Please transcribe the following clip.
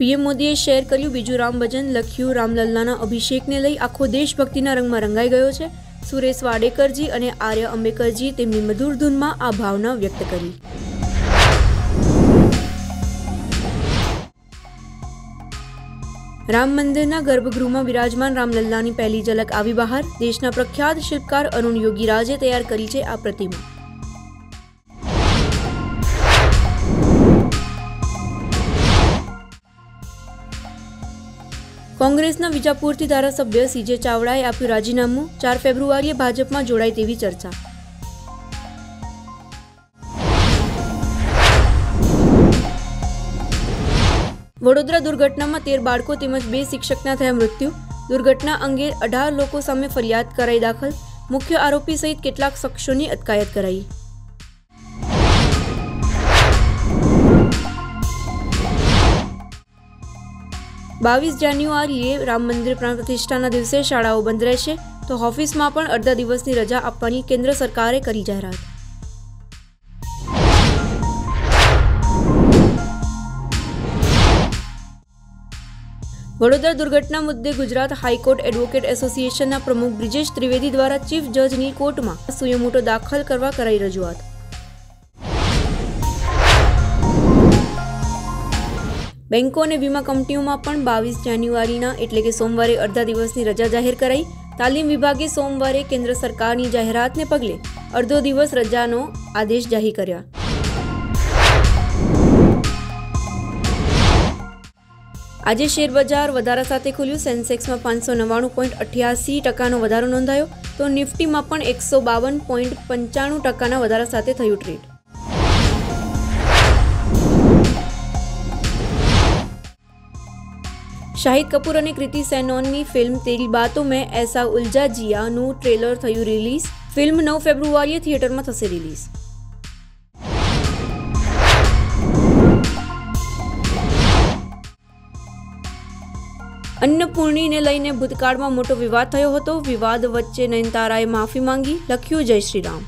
PM મોદીએ share કર્યું, બીજું રામ ભજન લખ્યું, રામલલ્લાના અભિષેકને લઈ આખો દેશભક્તિના રંગમાં રંગાઈ ગયો છે. સુરેશ વાડેકરજી અને આર્ય અંબેકરજી તેમની મધુર ધૂનમાં આ ભાવના વ્યક્ત કરી. રામ મંદિરના ગર્ભગૃહમાં વિરાજમાન રામલલ્લાની પહેલી ઝલક આવી બહાર. દેશના પ્રખ્યાત શિલ્પકાર અરુણ યોગીરાજે તૈયાર કરી છે આ પ્રતિમા. કોંગ્રેસના વિજાપુરથી ધારાસભ્ય સીજે ચાવડાએ આપ્યું રાજીનામું. ચાર ફેબ્રુઆરીએ ભાજપમાં જોડાય તેવી ચર્ચા. વડોદરા દુર્ઘટનામાં તેર બાળકો તેમજ બે શિક્ષકના થયા મૃત્યુ. દુર્ઘટના અંગે અઢાર લોકો સામે ફરિયાદ કરાઈ દાખલ. મુખ્ય આરોપી સહિત કેટલાક શખ્સોની અટકાયત કરાઈ. બાવીસ જાન્યુઆરીએ રામ મંદિર પ્રાણ પ્રતિષ્ઠાના દિવસે શાળાઓ બંધ રહેશે, તો ઓફિસમાં પણ અડધા દિવસની રજા આપવાની કેન્દ્ર સરકારે કરી જાહેરાત. વડોદરા દુર્ઘટના મુદ્દે ગુજરાત હાઈકોર્ટ એડવોકેટ એસોસિએશનના પ્રમુખ બ્રિજેશ ત્રિવેદી દ્વારા ચીફ જજની કોર્ટમાં સુયમોટો દાખલ કરવા કરાઈ રજૂઆત. બેન્કો અને વીમા કંપનીઓમાં પણ બાવીસ જાન્યુઆરીના એટલે કે સોમવારે અડધા દિવસની રજા જાહેર કરાઈ. તાલીમ વિભાગે સોમવારે કેન્દ્ર સરકારની જાહેરાતને પગલે અડધો દિવસ રજાનો આદેશ જાહેર કર્યા. આજે શેરબજાર વધારા સાથે ખુલ્યું. સેન્સેક્સમાં પાંચસો નવ્વાણું પોઈન્ટ અઠ્યાસી ટકાનો વધારો નોંધાયો. તો નિફ્ટીમાં પણ એકસો બાવન પોઈન્ટ પંચાણું ટકાના વધારા સાથે થયું ટ્રેડ. શાહિદ કપૂર અને કૃતિ સેનોનની ફિલ્મ તેરી બાતો મેં એસા ઉલઝા જિયાનું ટ્રેલર થયું રિલીઝ. ફિલ્મ નવ ફેબ્રુઆરીએ થિયેટરમાં થશે રિલીઝ. અન્નપૂર્ણીને લઈને ભૂતકાળમાં મોટો વિવાદ થયો હતો. વિવાદ વચ્ચે નયનતારાએ માફી માંગી. લખ્યું જય શ્રી રામ